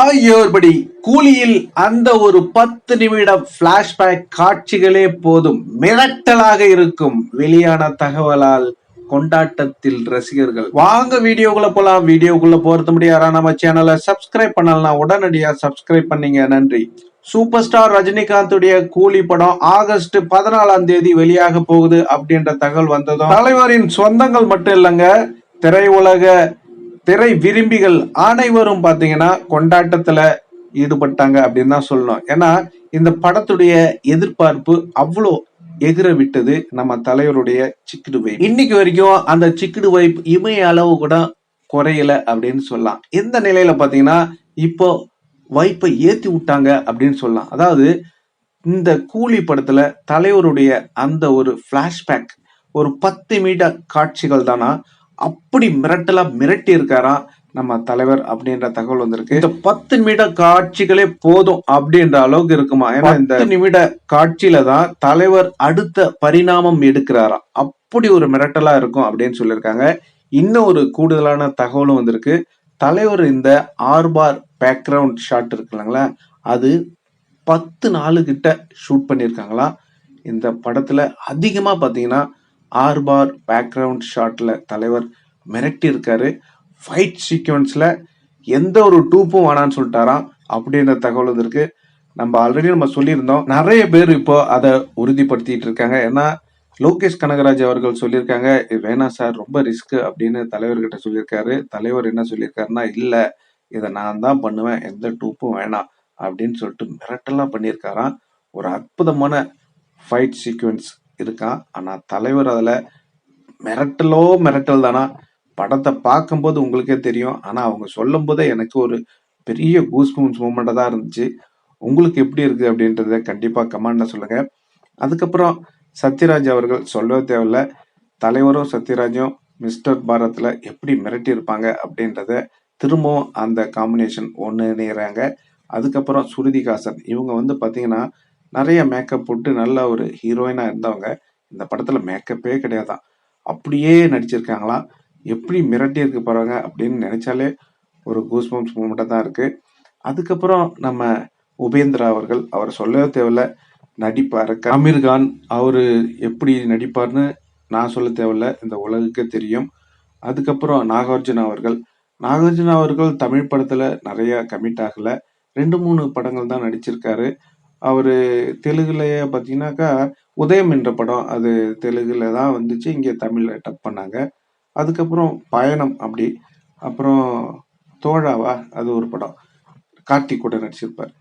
ஆகியோர்படி கூலியில் அந்த ஒரு பத்து நிமிட பிளாஷ்பேக் காட்சிகளே போதும். மிரட்டலாக இருக்கும் வெளியான தகவலால் கொண்டாட்டத்தில் ரசிகர்கள். வாங்க வீடியோக்குள்ள போலாம். வீடியோக்குள்ள போறது முடியாரா நம்ம சேனலை சப்ஸ்கிரைப் பண்ணலாம் உடனடியா சப்ஸ்கிரைப் பண்ணீங்க. நன்றி. சூப்பர் ஸ்டார் ரஜினிகாந்துடைய கூலி படம் ஆகஸ்ட் பதினாலாம் தேதி வெளியாக போகுது அப்படின்ற தகவல் வந்ததும் தலைவரின் சொந்தங்கள் மட்டும் இல்லைங்க திரையுலக திரை விரும்பிகள் அனைவரும் பாத்தீங்கன்னா கொண்டாட்டத்துல ஈடுபட்டாங்க அப்படின்னு தான் சொல்லணும். ஏன்னா இந்த படத்துடைய எதிர்பார்ப்பு அவ்வளோ எகிர விட்டது நம்ம தலைவருடைய சிக்கிடு வைப் இன்னைக்கு வரைக்கும் அந்த சிக்கிடு வைப்பு இமய அளவு கூட குறையல அப்படின்னு சொல்லலாம். எந்த நிலையில பாத்தீங்கன்னா இப்போ வைப்பை ஏத்தி விட்டாங்க அப்படின்னு சொல்லலாம். அதாவது இந்த கூலி படத்துல தலைவருடைய அந்த ஒரு பிளாஷ்பேக் ஒரு பத்து மீட்டர் காட்சிகள் தானா அப்படி மிரட்டலா மிரட்டி இருக்காராம் நம்ம தலைவர் அப்படின்ற தகவல் வந்திருக்கு. இந்த பத்து நிமிட காட்சிகளே போதும் அப்படின்ற அளவுக்கு இருக்குமா? ஏன்னா இந்த நிமிட காட்சியில தான் தலைவர் அடுத்த பரிணாமம் எடுக்கிறாராம் அப்படி ஒரு மிரட்டலா இருக்கும் அப்படின்னு சொல்லியிருக்காங்க. இன்னும் ஒரு கூடுதலான தகவலும் வந்திருக்கு. தலைவர் இந்த ஆர்பார் பேக்ரவுண்ட் ஷாட் இருக்கு இல்லைங்களா? அது பத்து நாலு கிட்ட ஷூட் பண்ணியிருக்காங்களாம் இந்த படத்துல அதிகமா பாத்தீங்கன்னா ஆர்பார் பேக்ரவுண்ட் ஷாட்டில் தலைவர் மிரட்டி இருக்காரு ஃபைட் சீக்வன்ஸில் எந்த ஒரு டூப்பும் வேணான்னு சொல்லிட்டாராம் அப்படின்ற தகவல் வந்திருக்கு நம்ம ஆல்ரெடி நம்ம சொல்லியிருந்தோம். நிறைய பேர் இப்போ அதை உறுதிப்படுத்திட்டு இருக்காங்க. ஏன்னா லோகேஷ் கனகராஜ் அவர்கள் சொல்லியிருக்காங்க வேணா வேணாம் சார் ரொம்ப ரிஸ்க் அப்படின்னு தலைவர்கிட்ட சொல்லியிருக்காரு. தலைவர் என்ன சொல்லியிருக்காருன்னா இல்லை இதை நான் தான் பண்ணுவேன். எந்த டூப்பும் வேணாம். அப்படின்னு சொல்லிட்டு மிரட்டலா பண்ணியிருக்காராம். ஒரு அற்புதமான ஃபைட் சீக்வன்ஸ் இருக்கான். ஆனால் தலைவர் அதில் மிரட்டலோ மிரட்டல் தானா படத்தை பார்க்கும்போது உங்களுக்கே தெரியும். ஆனால் அவங்க சொல்லும் போதே எனக்கு ஒரு பெரிய கூஸ்பூன்ஸ் மூமெண்ட்டாக தான் இருந்துச்சு. உங்களுக்கு எப்படி இருக்குது அப்படின்றத கண்டிப்பாக கமெண்ட்ல சொல்லுங்கள் அதுக்கப்புறம் சத்யராஜ் அவர்கள் சொல்லவே தேவையில்ல. தலைவரும் சத்யராஜும் மிஸ்டர் பாரத்தில் எப்படி மிரட்டி இருப்பாங்க அப்படின்றத திரும்பவும் அந்த காம்பினேஷன் ஒன்று இணையறாங்க. அதுக்கப்புறம் சுருதிகாசன் இவங்க வந்து பார்த்தீங்கன்னா நிறைய மேக்கப் போட்டு நல்ல ஒரு ஹீரோயினாக இருந்தவங்க இந்த படத்தில் மேக்கப்பே கிடையாதான் அப்படியே நடிச்சிருக்காங்களாம் எப்படி மிரட்டி இருக்கு பாருங்க அப்படின்னு நினச்சாலே ஒரு கூஸ்பம்ஸ் மூமெண்ட்டாக தான் இருக்குது அதுக்கப்புறம் நம்ம உபேந்திரா அவர்கள் அவர் சொல்லவே தேவையில்ல நடிப்பார். அமீர் கான் அவர் எப்படி நடிப்பார்னு நான் சொல்ல தேவையில்ல இந்த உலகுக்கே தெரியும். அதுக்கப்புறம் நாகார்ஜுனா அவர்கள். நாகார்ஜுனா அவர்கள் தமிழ் படத்தில் நிறையா கமிட் ஆகலை. ரெண்டு மூணு படங்கள் தான் நடிச்சிருக்காரு. அவரு தெலுங்குலயே பார்த்தீங்கன்னாக்கா உதயம் என்ற படம் அது தெலுங்குல தான் வந்துச்சு. இங்கே தமிழ்ல டப் பண்ணாங்க. அதுக்கப்புறம் பயணம் அப்படி. அப்புறம் தோழாவா? அது ஒரு படம். கார்த்திக் கூட நடிச்சிருப்பார்.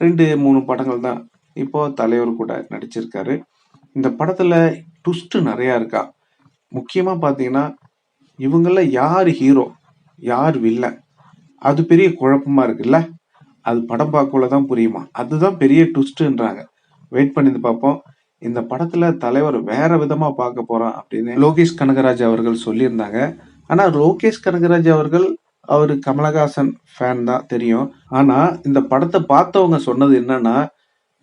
ரெண்டு மூணு படங்கள் தான் இப்போ தலைவர் கூட நடிச்சிருக்காரு. இந்த படத்துல ட்விஸ்ட் நிறையா இருக்கா? முக்கியமா பார்த்தீங்கன்னா இவங்கள யார் ஹீரோ யார் வில்லன் அது பெரிய குழப்பமா இருக்குல்ல? அது படம் பார்க்கக்குள்ள தான் புரியுமா? அதுதான் பெரிய ட்விஸ்ட்ன்றாங்க வெயிட் பண்ணி பார்ப்போம். இந்த படத்துல தலைவர் வேற விதமா பார்க்க போறான் அப்படின்னு லோகேஷ் கனகராஜ் அவர்கள் சொல்லியிருந்தாங்க. ஆனா லோகேஷ் கனகராஜ் அவர்கள் அவர் கமலஹாசன் ஃபேன் தான் தெரியும். ஆனா இந்த படத்தை பார்த்தவங்க சொன்னது என்னன்னா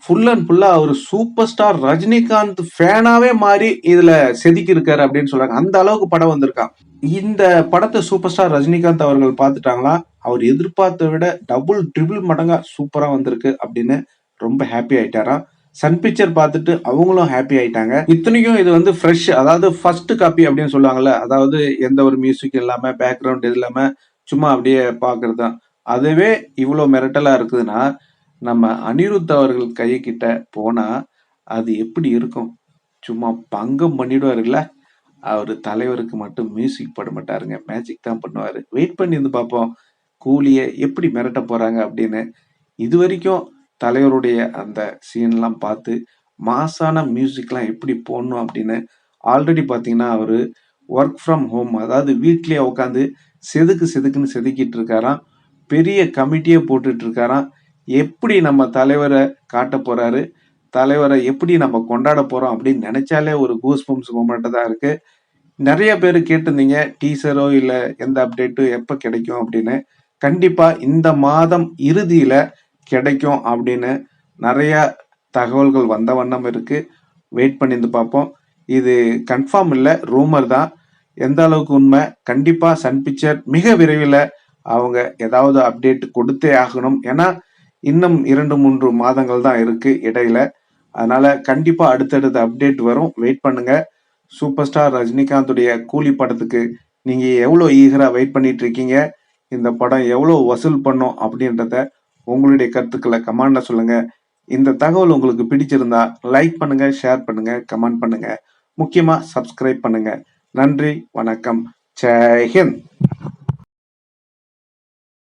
ஃபுல் அண்ட் ஃபுல்லா அவர் சூப்பர் ஸ்டார் ரஜினிகாந்த் ஃபேனாவே மாறி இதுல செதுக்கி இருக்காரு அப்படின்னு சொல்றாங்க. அந்த அளவுக்கு படம் வந்திருக்கான். இந்த படத்தை சூப்பர் ஸ்டார் ரஜினிகாந்த் அவர்கள் பார்த்துட்டாங்களா? அவர் எதிர்பார்த்த விட டபுள் ட்ரிபிள் மடங்கா சூப்பரா வந்திருக்கு அப்படின்னு ரொம்ப ஹாப்பி ஆயிட்டாராம் சன் பிக்சர் பார்த்துட்டு அவங்களும் ஹாப்பி ஆயிட்டாங்க. இத்தனைக்கும் இது வந்து ஃப்ரெஷ் அதாவது ஃபர்ஸ்ட் காப்பி அப்படின்னு சொல்லுவாங்கல்ல அதாவது எந்த ஒரு மியூசிக் இல்லாம பேக்ரவுண்ட் இது இல்லாம சும்மா அப்படியே பாக்குறது தான் அதுவே இவ்வளோ மிரட்டலா இருக்குதுன்னா நம்ம அனிருத் அவர்கள் கைக்கிட்ட போனா அது எப்படி இருக்கும்? சும்மா பங்கம் பண்ணிடுவாருல்ல. அவர் தலைவருக்கு மட்டும் மியூசிக் பண்ண மாட்டாருங்க. மேஜிக் தான் பண்ணுவார். வெயிட் பண்ணி இருந்து பார்ப்போம். கூலியை எப்படி மிரட்ட போகிறாங்க அப்படின்னு. இது வரைக்கும் தலைவருடைய அந்த சீன்லாம் பார்த்து மாசான மியூசிக்லாம் எப்படி போடணும் அப்படின்னு ஆல்ரெடி பார்த்தீங்கன்னா அவர் ஒர்க் ஃப்ரம் ஹோம் அதாவது வீட்லேயே உட்காந்து செதுக்கு செதுக்குன்னு செதுக்கிட்டு இருக்காராம். பெரிய கமிட்டியே போட்டுட்டு இருக்காராம். எப்படி நம்ம தலைவரை காட்ட போறாரு? தலைவரை எப்படி நம்ம கொண்டாட போறோம் அப்படின்னு நினைச்சாலே ஒரு கூஸ் பம்ப்ஸ் தான் இருக்கு. நிறைய பேர் கேட்டிருந்தீங்க டீசரோ இல்லை எந்த அப்டேட்டும் எப்போ கிடைக்கும் அப்படின்னு. கண்டிப்பாக இந்த மாதம் இறுதியில் கிடைக்கும் அப்படின்னு நிறைய தகவல்கள் வந்த வண்ணம் இருக்குது வெயிட் பண்ணி இருந்து பார்ப்போம். இது கன்ஃபார்ம் இல்லை ரூமர் தான். எந்த அளவுக்கு உண்மை? கண்டிப்பாக சன் பிக்சர் மிக விரைவில் அவங்க ஏதாவது அப்டேட் கொடுத்தே ஆகணும். ஏன்னா இன்னும் இரண்டு மூன்று மாதங்கள் தான் இருக்குது இடையில. அதனால் கண்டிப்பாக அடுத்தடுத்த அப்டேட் வரும். வெயிட் பண்ணுங்கள் சூப்பர் ஸ்டார் ரஜினிகாந்துடைய கூலி படத்துக்கு நீங்கள் எவ்வளோ ஈகராக வெயிட் பண்ணிட்டு இருக்கீங்க இந்த படம் எவ்வளோ வசூல் பண்ணும் அப்படின்றத உங்களுடைய கருத்துக்களை கமெண்ட்ல சொல்லுங்கள் இந்த தகவல் உங்களுக்கு பிடிச்சிருந்தா லைக் பண்ணுங்கள் ஷேர் பண்ணுங்கள் கமெண்ட் பண்ணுங்கள் முக்கியமாக சப்ஸ்கிரைப் பண்ணுங்கள் நன்றி வணக்கம். ஜெய்ஹிந்த்